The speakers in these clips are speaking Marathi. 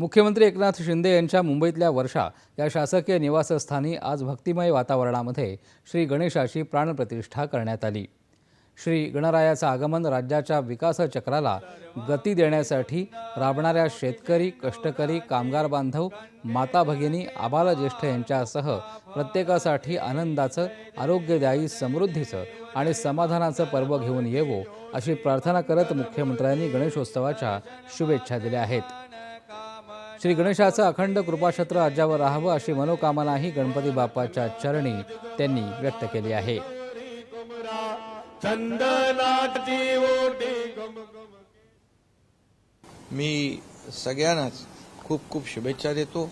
मुख्यमंत्री एकनाथ शिंदे यांच्या मुंबईतल्या वर्षा या शासकीय निवासस्थानी आज भक्तिमय वातावरणामध्ये श्री गणेशाची प्राणप्रतिष्ठा करण्यात आली. श्री गणरायाचं आगमन राज्याच्या विकासचक्राला गती देण्यासाठी राबणाऱ्या शेतकरी कष्टकरी कामगार बांधव माता भगिनी आबाल ज्येष्ठ यांच्यासह प्रत्येकासाठी आनंदाचं आरोग्यदायी समृद्धीचं आणि समाधानाचं पर्व घेऊन येवो अशी प्रार्थना करत मुख्यमंत्र्यांनी गणेशोत्सवाच्या शुभेच्छा दिल्या आहेत. श्री गणेशाचं अखंड कृपाछत्र राज्यावर राहावं अशी मनोकामनाही गणपती बाप्पाच्या चरणी त्यांनी व्यक्त केली आहे. मी सगळ्यांनाच खूप खूप शुभेच्छा देतो.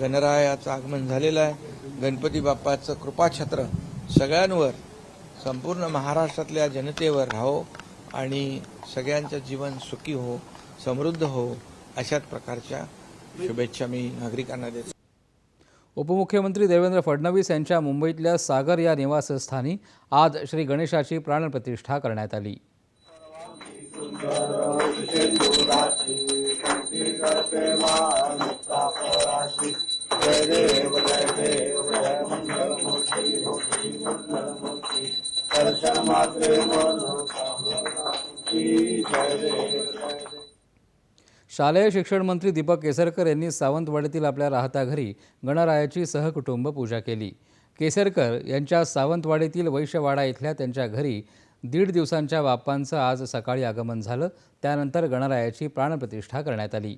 गणरायाचं आगमन झालेलं आहे. गणपती बाप्पाचं कृपाछत्र सगळ्यांवर संपूर्ण महाराष्ट्रातल्या जनतेवर राहो आणि सगळ्यांचं जीवन सुखी हो समृद्ध हो. अशाच प्रकारच्या शुभेच्छा मी नागरिकांना देतो. उपमुख्यमंत्री देवेंद्र फडणवीस यांच्या मुंबईतल्या सागर या निवासस्थानी आज श्री गणेशाची प्राणप्रतिष्ठा करण्यात आली. शालेय शिक्षण मंत्री दीपक केसरकर यांनी सावंतवाडीतील आपल्या राहत्या घरी गणरायाची सहकुटुंब पूजा केली. केसरकर यांच्या सावंतवाडीतील वैश्यवाडा इथल्या त्यांच्या घरी दीड दिवसांच्या बाप्पांचं आज सकाळी आगमन झालं. त्यानंतर गणरायाची प्राणप्रतिष्ठा करण्यात आली.